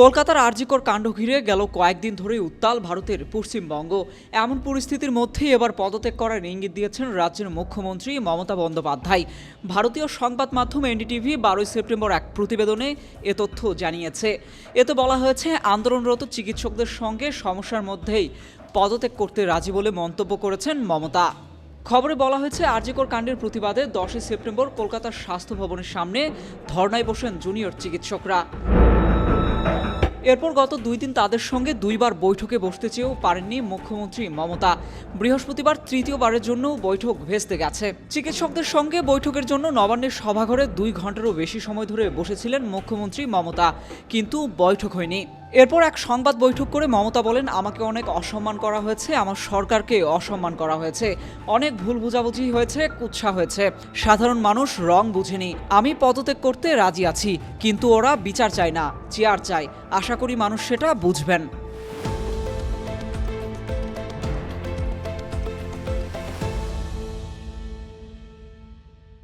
কলকাতার আরজিকর কাণ্ড ঘিরে গেল কয়েকদিন ধরেই উত্তাল ভারতের পশ্চিমবঙ্গ। এমন পরিস্থিতির মধ্যেই এবার পদত্যাগ করার ইঙ্গিত দিয়েছেন রাজ্যের মুখ্যমন্ত্রী মমতা বন্দ্যোপাধ্যায়। ভারতীয় সংবাদ মাধ্যম এনডিটিভি বারোই সেপ্টেম্বর এক প্রতিবেদনে এ তথ্য জানিয়েছে। এতে বলা হয়েছে, আন্দোলনরত চিকিৎসকদের সঙ্গে সমস্যার মধ্যেই পদত্যাগ করতে রাজি বলে মন্তব্য করেছেন মমতা। খবরে বলা হয়েছে, আরজিকর কাণ্ডের প্রতিবাদে দশই সেপ্টেম্বর কলকাতার স্বাস্থ্য ভবনের সামনে ধর্নায় বসেন জুনিয়র চিকিৎসকরা। এরপর গত দুই দিন তাদের সঙ্গে দুইবার বৈঠকে বসতে চেয়েও পারেননি মুখ্যমন্ত্রী মমতা। বৃহস্পতিবার তৃতীয়বারের জন্য বৈঠক ভেস্তে গেছে। চিকিৎসকদের সঙ্গে বৈঠকের জন্য নবান্নের সভাঘরে দুই ঘন্টারও বেশি সময় ধরে বসেছিলেন মুখ্যমন্ত্রী মমতা। কিন্তু বৈঠক হয়নি। এরপর এক সংবাদ বৈঠক করে মমতা বলেন, আমাকে অনেক অসম্মান করা হয়েছে, আমার সরকারকে অসম্মান করা হয়েছে। অনেক ভুল বুঝাবুঝি হয়েছে, কুৎসা হয়েছে। সাধারণ মানুষ রং বুঝেনি। আমি পদত্যাগ করতে রাজি আছি, কিন্তু ওরা বিচার চায় না, চেয়ার চায়। আশা করি মানুষ সেটা বুঝবেন।